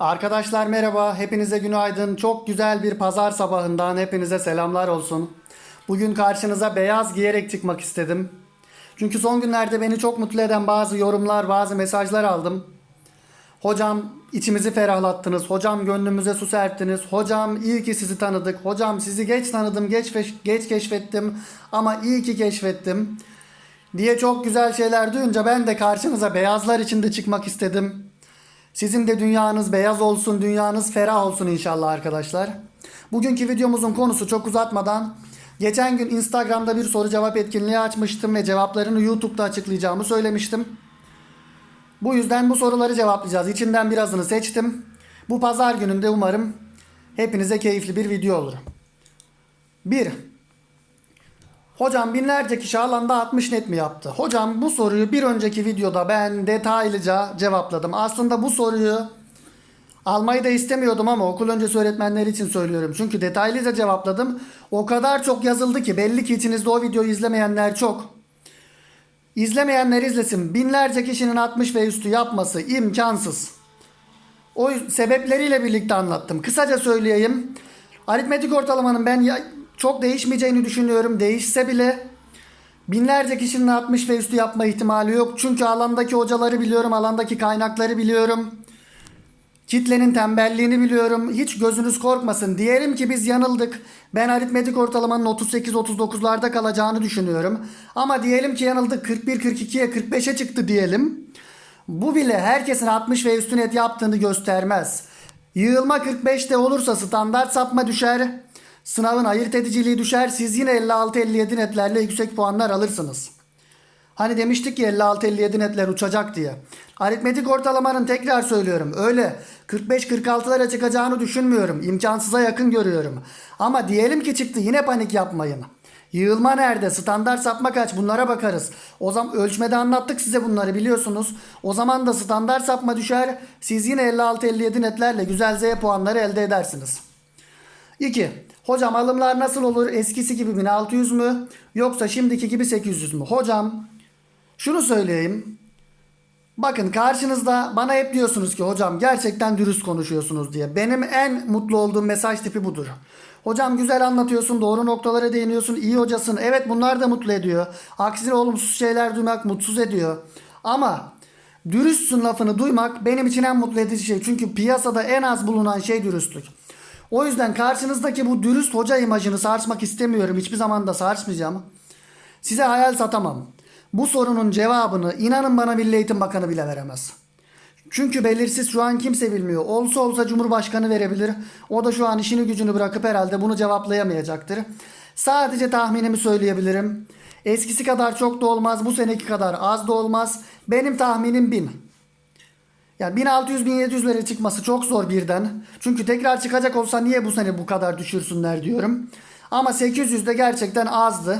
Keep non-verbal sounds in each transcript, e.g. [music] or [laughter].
Arkadaşlar merhaba, hepinize günaydın. Çok güzel bir pazar sabahından hepinize selamlar olsun. Bugün karşınıza beyaz giyerek çıkmak istedim. Çünkü son günlerde beni çok mutlu eden bazı yorumlar, bazı mesajlar aldım. Hocam içimizi ferahlattınız, hocam gönlümüze su serptiniz, hocam iyi ki sizi tanıdık, hocam sizi geç tanıdım, geç, geç keşfettim ama iyi ki keşfettim diye çok güzel şeyler duyunca ben de karşınıza beyazlar içinde çıkmak istedim. Sizin de dünyanız beyaz olsun, dünyanız ferah olsun inşallah arkadaşlar. Bugünkü videomuzun konusu çok uzatmadan geçen gün Instagram'da bir soru cevap etkinliği açmıştım ve cevaplarını YouTube'da açıklayacağımı söylemiştim. Bu yüzden bu soruları cevaplayacağız. İçinden birazını seçtim. Bu pazar gününde umarım hepinize keyifli bir video olur. 1. Hocam binlerce kişi alanda 60 net mi yaptı? Hocam bu soruyu bir önceki videoda ben detaylıca cevapladım. Aslında bu soruyu almayı da istemiyordum ama okul öncesi öğretmenleri için söylüyorum. Çünkü detaylıca cevapladım. O kadar çok yazıldı ki belli ki içinizde o videoyu izlemeyenler çok. İzlemeyenler izlesin. Binlerce kişinin 60 ve üstü yapması imkansız. O sebepleriyle birlikte anlattım. Kısaca söyleyeyim. Aritmetik ortalamanın ben çok değişmeyeceğini düşünüyorum. Değişse bile binlerce kişinin 60 ve üstü yapma ihtimali yok. Çünkü alandaki hocaları biliyorum, alandaki kaynakları biliyorum. Kitlenin tembelliğini biliyorum. Hiç gözünüz korkmasın. Diyelim ki biz yanıldık. Ben aritmetik ortalamanın 38-39'larda kalacağını düşünüyorum. Ama diyelim ki yanıldık. 41-42'ye 45'e çıktı diyelim. Bu bile herkesin 60 ve üstü net yaptığını göstermez. Yığılma 45'te olursa standart sapma düşer. Sınavın ayırt ediciliği düşer. Siz yine 56-57 netlerle yüksek puanlar alırsınız. Hani demiştik ki 56-57 netler uçacak diye. Aritmetik ortalamanın tekrar söylüyorum. Öyle 45-46'lara çıkacağını düşünmüyorum. İmkansıza yakın görüyorum. Ama diyelim ki çıktı yine panik yapmayın. Yığılma nerede? Standart sapma kaç? Bunlara bakarız. O zaman ölçmede anlattık size bunları biliyorsunuz. O zaman da standart sapma düşer. Siz yine 56-57 netlerle güzel Z puanları elde edersiniz. 2. Hocam alımlar nasıl olur? Eskisi gibi 1600 mü? Yoksa şimdiki gibi 800 mü? Hocam şunu söyleyeyim. Bakın karşınızda bana hep diyorsunuz ki hocam gerçekten dürüst konuşuyorsunuz diye. Benim en mutlu olduğum mesaj tipi budur. Hocam güzel anlatıyorsun, doğru noktalara değiniyorsun, iyi hocasın. Evet bunlar da mutlu ediyor. Aksine olumsuz şeyler duymak mutsuz ediyor. Ama dürüstsün lafını duymak benim için en mutlu edici şey. Çünkü piyasada en az bulunan şey dürüstlük. O yüzden karşınızdaki bu dürüst hoca imajını sarsmak istemiyorum. Hiçbir zaman da sarsmayacağım. Size hayal satamam. Bu sorunun cevabını inanın bana Milli Eğitim Bakanı bile veremez. Çünkü belirsiz şu an kimse bilmiyor. Olsa olsa Cumhurbaşkanı verebilir. O da şu an işini gücünü bırakıp herhalde bunu cevaplayamayacaktır. Sadece tahminimi söyleyebilirim. Eskisi kadar çok da olmaz. Bu seneki kadar az da olmaz. Benim tahminim 1000. Yani 1600-1700'lere çıkması çok zor birden. Çünkü tekrar çıkacak olsa niye bu sene bu kadar düşürsünler diyorum. Ama 800 de gerçekten azdı.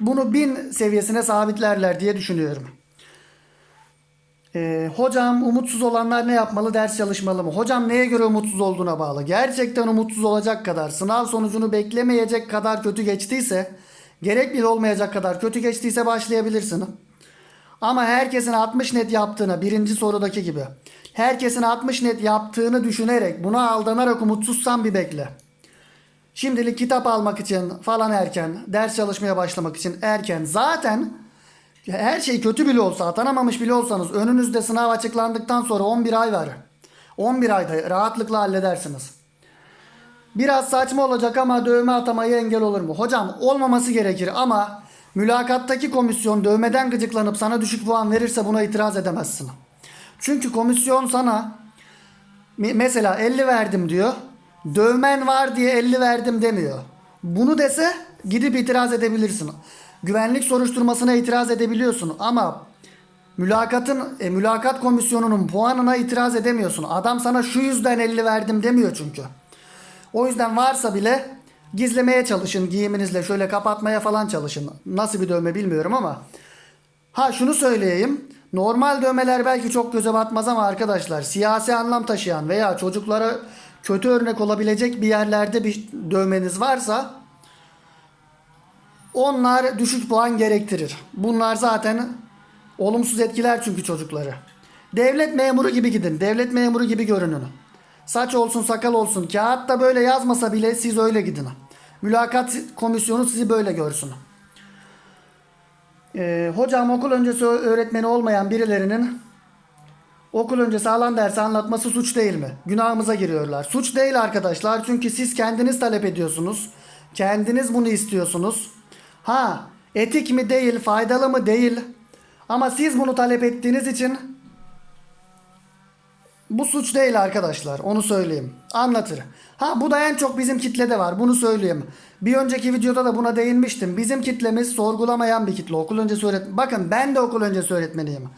Bunu 1000 seviyesine sabitlerler diye düşünüyorum. Ee, hocam umutsuz olanlar ne yapmalı? Ders çalışmalı mı? Hocam neye göre umutsuz olduğuna bağlı. Gerçekten umutsuz olacak kadar, sınav sonucunu beklemeyecek kadar kötü geçtiyse, gerek bile olmayacak kadar kötü geçtiyse başlayabilirsin. Ama herkesin 60 net yaptığını birinci sorudaki gibi. Herkesin 60 net yaptığını düşünerek buna aldanarak umutsuzsan bir bekle. Şimdilik kitap almak için falan erken, ders çalışmaya başlamak için erken. Zaten her şey kötü bile olsa, atanamamış bile olsanız önünüzde sınav açıklandıktan sonra 11 ay var. 11 ayda rahatlıkla halledersiniz. Biraz saçma olacak ama dövme atamayı engel olur mu? Hocam olmaması gerekir ama mülakattaki komisyon dövmeden gıcıklanıp sana düşük puan verirse buna itiraz edemezsin. Çünkü komisyon sana me- mesela 50 verdim diyor. Dövmen var diye 50 verdim demiyor. Bunu dese gidip itiraz edebilirsin. Güvenlik soruşturmasına itiraz edebiliyorsun ama mülakatın e, mülakat komisyonunun puanına itiraz edemiyorsun. Adam sana şu yüzden 50 verdim demiyor çünkü. O yüzden varsa bile gizlemeye çalışın giyiminizle şöyle kapatmaya falan çalışın. Nasıl bir dövme bilmiyorum ama. Ha şunu söyleyeyim. Normal dövmeler belki çok göze batmaz ama arkadaşlar siyasi anlam taşıyan veya çocuklara kötü örnek olabilecek bir yerlerde bir dövmeniz varsa onlar düşük puan gerektirir. Bunlar zaten olumsuz etkiler çünkü çocukları. Devlet memuru gibi gidin. Devlet memuru gibi görünün. Saç olsun sakal olsun. Kağıtta böyle yazmasa bile siz öyle gidin. Mülakat komisyonu sizi böyle görsün. Ee, hocam okul öncesi öğretmeni olmayan birilerinin okul öncesi alan dersi anlatması suç değil mi? Günahımıza giriyorlar. Suç değil arkadaşlar çünkü siz kendiniz talep ediyorsunuz. Kendiniz bunu istiyorsunuz. Ha etik mi değil, faydalı mı değil. Ama siz bunu talep ettiğiniz için bu suç değil arkadaşlar. Onu söyleyeyim. Anlatır. Ha bu da en çok bizim kitlede var. Bunu söyleyeyim. Bir önceki videoda da buna değinmiştim. Bizim kitlemiz sorgulamayan bir kitle. Okul öncesi öğretmen. Bakın ben de okul öncesi öğretmeniyim.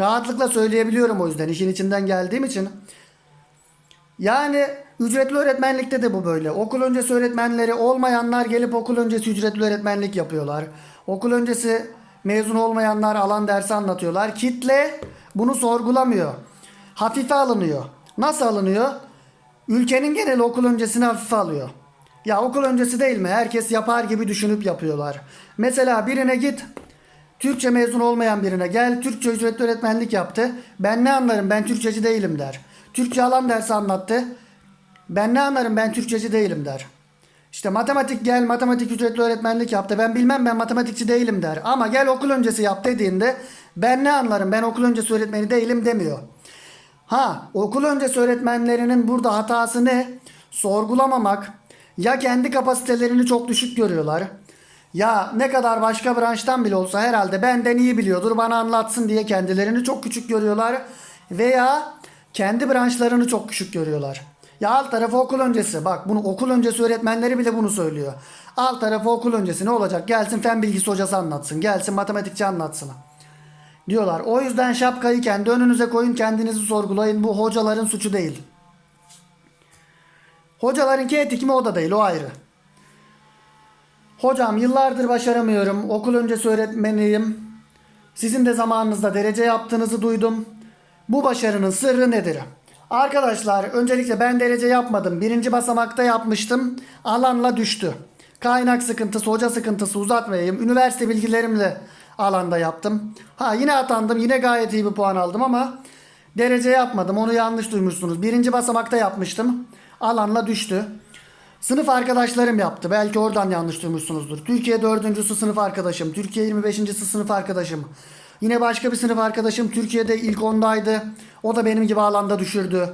Rahatlıkla söyleyebiliyorum o yüzden. işin içinden geldiğim için. Yani ücretli öğretmenlikte de bu böyle. Okul öncesi öğretmenleri olmayanlar gelip okul öncesi ücretli öğretmenlik yapıyorlar. Okul öncesi mezun olmayanlar alan dersi anlatıyorlar. Kitle bunu sorgulamıyor. Hafife alınıyor. Nasıl alınıyor? Ülkenin geneli okul öncesini hafife alıyor. Ya okul öncesi değil mi? Herkes yapar gibi düşünüp yapıyorlar. Mesela birine git. Türkçe mezun olmayan birine gel Türkçe ücretli öğretmenlik yaptı. Ben ne anlarım ben Türkçeci değilim der. Türkçe alan dersi anlattı. Ben ne anlarım ben Türkçeci değilim der. İşte matematik gel matematik ücretli öğretmenlik yaptı. Ben bilmem ben matematikçi değilim der. Ama gel okul öncesi yap dediğinde ben ne anlarım ben okul öncesi öğretmeni değilim demiyor. Ha okul öncesi öğretmenlerinin burada hatası ne? Sorgulamamak. Ya kendi kapasitelerini çok düşük görüyorlar. Ya ne kadar başka branştan bile olsa herhalde benden iyi biliyordur bana anlatsın diye kendilerini çok küçük görüyorlar. Veya kendi branşlarını çok küçük görüyorlar. Ya alt tarafı okul öncesi. Bak bunu okul öncesi öğretmenleri bile bunu söylüyor. Alt tarafı okul öncesi ne olacak? Gelsin fen bilgisi hocası anlatsın. Gelsin matematikçi anlatsın. Diyorlar. O yüzden şapkayı kendi önünüze koyun kendinizi sorgulayın. Bu hocaların suçu değil. Hocalarınki etik mi o da değil o ayrı. Hocam yıllardır başaramıyorum. Okul öncesi öğretmeniyim. Sizin de zamanınızda derece yaptığınızı duydum. Bu başarının sırrı nedir? Arkadaşlar öncelikle ben derece yapmadım. Birinci basamakta yapmıştım. Alanla düştü. Kaynak sıkıntısı, hoca sıkıntısı uzatmayayım. Üniversite bilgilerimle alanda yaptım. Ha yine atandım. Yine gayet iyi bir puan aldım ama derece yapmadım. Onu yanlış duymuşsunuz. Birinci basamakta yapmıştım. Alanla düştü. Sınıf arkadaşlarım yaptı. Belki oradan yanlış duymuşsunuzdur. Türkiye dördüncüsü sınıf arkadaşım. Türkiye 25.si sınıf arkadaşım. Yine başka bir sınıf arkadaşım Türkiye'de ilk ondaydı. O da benim gibi alanda düşürdü.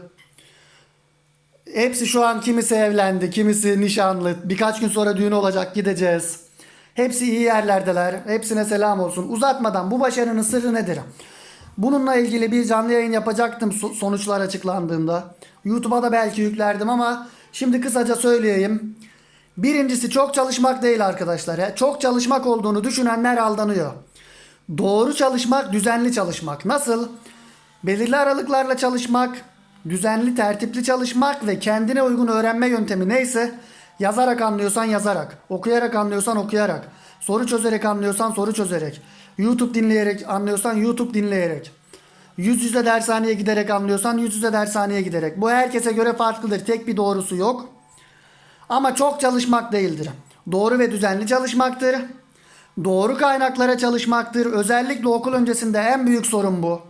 Hepsi şu an kimisi evlendi, kimisi nişanlı. Birkaç gün sonra düğün olacak gideceğiz. Hepsi iyi yerlerdeler. Hepsine selam olsun. Uzatmadan bu başarının sırrı nedir? Bununla ilgili bir canlı yayın yapacaktım so- sonuçlar açıklandığında. YouTube'a da belki yüklerdim ama şimdi kısaca söyleyeyim. Birincisi çok çalışmak değil arkadaşlar. Çok çalışmak olduğunu düşünenler aldanıyor. Doğru çalışmak, düzenli çalışmak. Nasıl? Belirli aralıklarla çalışmak, düzenli, tertipli çalışmak ve kendine uygun öğrenme yöntemi neyse yazarak anlıyorsan yazarak, okuyarak anlıyorsan okuyarak, soru çözerek anlıyorsan soru çözerek, YouTube dinleyerek anlıyorsan YouTube dinleyerek, yüz yüze dershaneye giderek anlıyorsan yüz yüze dershaneye giderek. Bu herkese göre farklıdır. Tek bir doğrusu yok. Ama çok çalışmak değildir. Doğru ve düzenli çalışmaktır. Doğru kaynaklara çalışmaktır. Özellikle okul öncesinde en büyük sorun bu.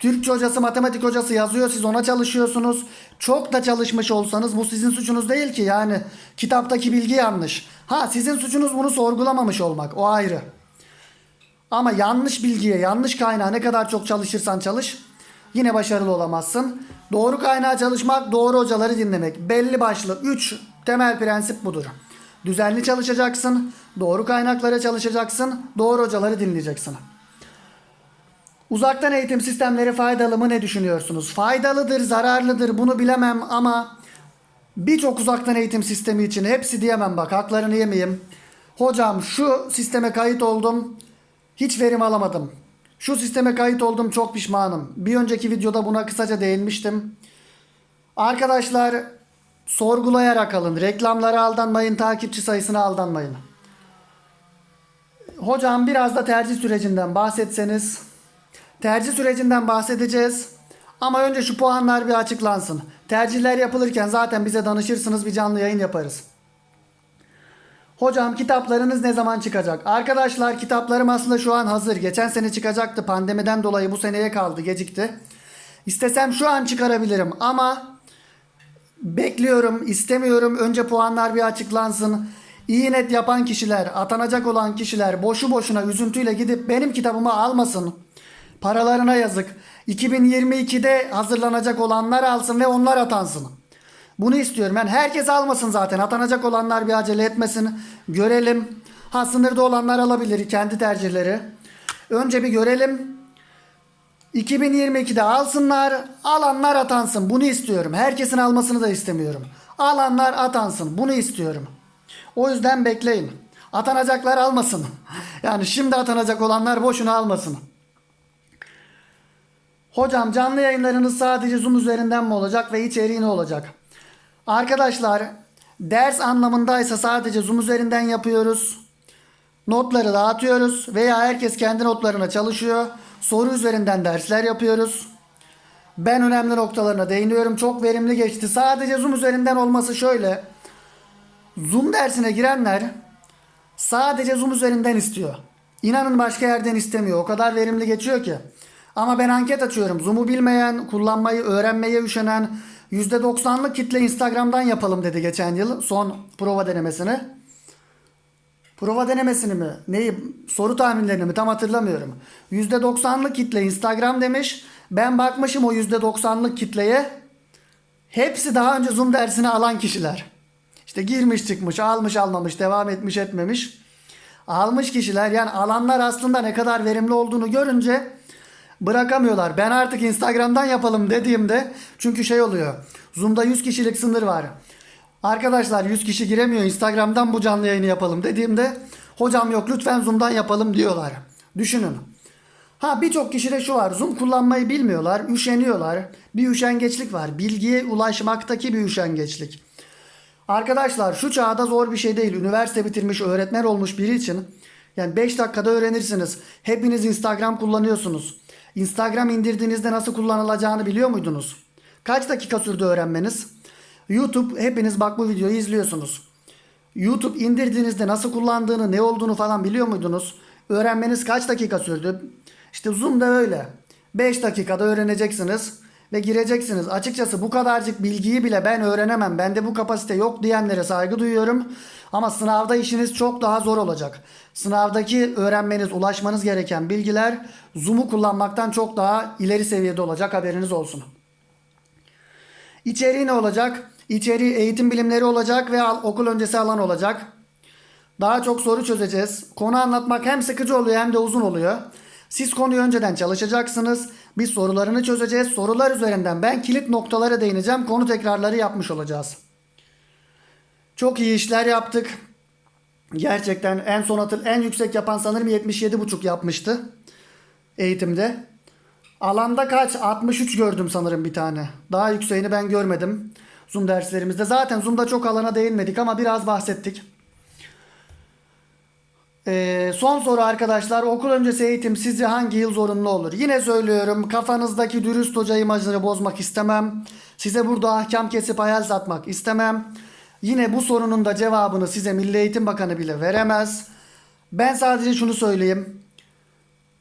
Türkçe hocası, matematik hocası yazıyor, siz ona çalışıyorsunuz. Çok da çalışmış olsanız bu sizin suçunuz değil ki. Yani kitaptaki bilgi yanlış. Ha sizin suçunuz bunu sorgulamamış olmak. O ayrı. Ama yanlış bilgiye, yanlış kaynağa ne kadar çok çalışırsan çalış yine başarılı olamazsın. Doğru kaynağa çalışmak, doğru hocaları dinlemek. Belli başlı 3 temel prensip budur. Düzenli çalışacaksın, doğru kaynaklara çalışacaksın, doğru hocaları dinleyeceksin. Uzaktan eğitim sistemleri faydalı mı ne düşünüyorsunuz? Faydalıdır, zararlıdır bunu bilemem ama birçok uzaktan eğitim sistemi için hepsi diyemem bak haklarını yemeyeyim. Hocam şu sisteme kayıt oldum. Hiç verim alamadım. Şu sisteme kayıt oldum çok pişmanım. Bir önceki videoda buna kısaca değinmiştim. Arkadaşlar sorgulayarak alın. Reklamlara aldanmayın, takipçi sayısına aldanmayın. Hocam biraz da tercih sürecinden bahsetseniz. Tercih sürecinden bahsedeceğiz. Ama önce şu puanlar bir açıklansın. Tercihler yapılırken zaten bize danışırsınız bir canlı yayın yaparız. Hocam kitaplarınız ne zaman çıkacak? Arkadaşlar kitaplarım aslında şu an hazır. Geçen sene çıkacaktı. Pandemiden dolayı bu seneye kaldı. Gecikti. İstesem şu an çıkarabilirim ama Bekliyorum, istemiyorum. Önce puanlar bir açıklansın. İyi net yapan kişiler, atanacak olan kişiler boşu boşuna üzüntüyle gidip benim kitabımı almasın. Paralarına yazık. 2022'de hazırlanacak olanlar alsın ve onlar atansın. Bunu istiyorum. Ben herkes almasın zaten. Atanacak olanlar bir acele etmesin. Görelim. Ha sınırda olanlar alabilir kendi tercihleri. Önce bir görelim. 2022'de alsınlar, alanlar atansın. Bunu istiyorum. Herkesin almasını da istemiyorum. Alanlar atansın. Bunu istiyorum. O yüzden bekleyin. Atanacaklar almasın. [laughs] Yani şimdi atanacak olanlar boşuna almasın. Hocam canlı yayınlarınız sadece Zoom üzerinden mi olacak ve içeriği ne olacak? Arkadaşlar ders anlamındaysa sadece Zoom üzerinden yapıyoruz. Notları dağıtıyoruz veya herkes kendi notlarına çalışıyor. Soru üzerinden dersler yapıyoruz. Ben önemli noktalarına değiniyorum. Çok verimli geçti. Sadece Zoom üzerinden olması şöyle. Zoom dersine girenler sadece Zoom üzerinden istiyor. İnanın başka yerden istemiyor. O kadar verimli geçiyor ki. Ama ben anket açıyorum. Zoom'u bilmeyen, kullanmayı, öğrenmeye üşenen %90'lık kitle Instagram'dan yapalım dedi geçen yıl son prova denemesini. Prova denemesini mi? Neyi? Soru tahminlerini mi? Tam hatırlamıyorum. %90'lık kitle Instagram demiş. Ben bakmışım o %90'lık kitleye. Hepsi daha önce Zoom dersini alan kişiler. İşte girmiş çıkmış, almış almamış, devam etmiş etmemiş. Almış kişiler yani alanlar aslında ne kadar verimli olduğunu görünce bırakamıyorlar. Ben artık Instagram'dan yapalım dediğimde çünkü şey oluyor. Zoom'da 100 kişilik sınır var. Arkadaşlar 100 kişi giremiyor Instagram'dan bu canlı yayını yapalım dediğimde hocam yok lütfen Zoom'dan yapalım diyorlar. Düşünün. Ha birçok kişide şu var. Zoom kullanmayı bilmiyorlar, üşeniyorlar. Bir üşengeçlik var. Bilgiye ulaşmaktaki bir üşengeçlik. Arkadaşlar şu çağda zor bir şey değil. Üniversite bitirmiş, öğretmen olmuş biri için yani 5 dakikada öğrenirsiniz. Hepiniz Instagram kullanıyorsunuz. Instagram indirdiğinizde nasıl kullanılacağını biliyor muydunuz? Kaç dakika sürdü öğrenmeniz? YouTube hepiniz bak bu videoyu izliyorsunuz. YouTube indirdiğinizde nasıl kullandığını, ne olduğunu falan biliyor muydunuz? Öğrenmeniz kaç dakika sürdü? İşte Zoom da öyle. 5 dakikada öğreneceksiniz ve gireceksiniz. Açıkçası bu kadarcık bilgiyi bile ben öğrenemem. Bende bu kapasite yok diyenlere saygı duyuyorum. Ama sınavda işiniz çok daha zor olacak. Sınavdaki öğrenmeniz, ulaşmanız gereken bilgiler Zoom'u kullanmaktan çok daha ileri seviyede olacak. Haberiniz olsun. İçeriği ne olacak? İçeriği eğitim bilimleri olacak ve okul öncesi alan olacak. Daha çok soru çözeceğiz. Konu anlatmak hem sıkıcı oluyor hem de uzun oluyor. Siz konuyu önceden çalışacaksınız. Biz sorularını çözeceğiz. Sorular üzerinden ben kilit noktalara değineceğim. Konu tekrarları yapmış olacağız. Çok iyi işler yaptık. Gerçekten en son hatır en yüksek yapan sanırım 77,5 yapmıştı eğitimde. Alanda kaç? 63 gördüm sanırım bir tane. Daha yükseğini ben görmedim. Zoom derslerimizde. Zaten Zoom'da çok alana değinmedik ama biraz bahsettik. Ee, son soru arkadaşlar. Okul öncesi eğitim sizce hangi yıl zorunlu olur? Yine söylüyorum. Kafanızdaki dürüst hoca imajını bozmak istemem. Size burada ahkam kesip hayal satmak istemem. Yine bu sorunun da cevabını size Milli Eğitim Bakanı bile veremez. Ben sadece şunu söyleyeyim.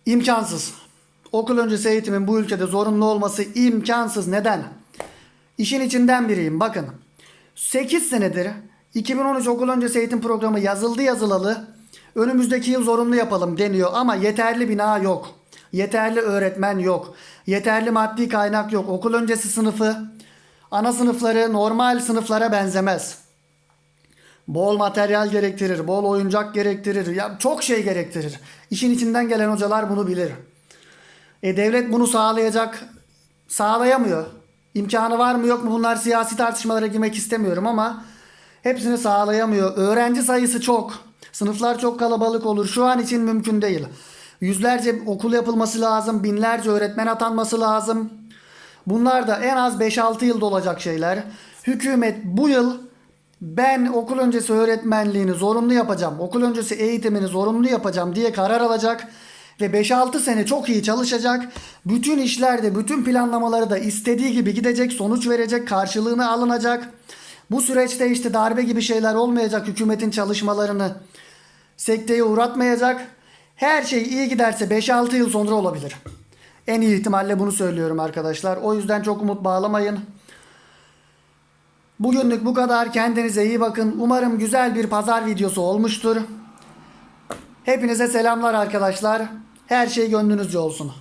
İmkansız. Okul öncesi eğitimin bu ülkede zorunlu olması imkansız. Neden? İşin içinden biriyim. Bakın. 8 senedir 2013 okul öncesi eğitim programı yazıldı yazılalı. Önümüzdeki yıl zorunlu yapalım deniyor ama yeterli bina yok. Yeterli öğretmen yok. Yeterli maddi kaynak yok. Okul öncesi sınıfı ana sınıfları normal sınıflara benzemez. Bol materyal gerektirir, bol oyuncak gerektirir. Ya çok şey gerektirir. İşin içinden gelen hocalar bunu bilir. E devlet bunu sağlayacak, sağlayamıyor. İmkanı var mı yok mu bunlar siyasi tartışmalara girmek istemiyorum ama hepsini sağlayamıyor. Öğrenci sayısı çok. Sınıflar çok kalabalık olur. Şu an için mümkün değil. Yüzlerce okul yapılması lazım. Binlerce öğretmen atanması lazım. Bunlar da en az 5-6 yılda olacak şeyler. Hükümet bu yıl ben okul öncesi öğretmenliğini zorunlu yapacağım, okul öncesi eğitimini zorunlu yapacağım diye karar alacak ve 5-6 sene çok iyi çalışacak. Bütün işlerde, bütün planlamaları da istediği gibi gidecek, sonuç verecek, karşılığını alınacak. Bu süreçte işte darbe gibi şeyler olmayacak hükümetin çalışmalarını sekteye uğratmayacak. Her şey iyi giderse 5-6 yıl sonra olabilir. En iyi ihtimalle bunu söylüyorum arkadaşlar. O yüzden çok umut bağlamayın. Bugünlük bu kadar. Kendinize iyi bakın. Umarım güzel bir pazar videosu olmuştur. Hepinize selamlar arkadaşlar. Her şey gönlünüzce olsun.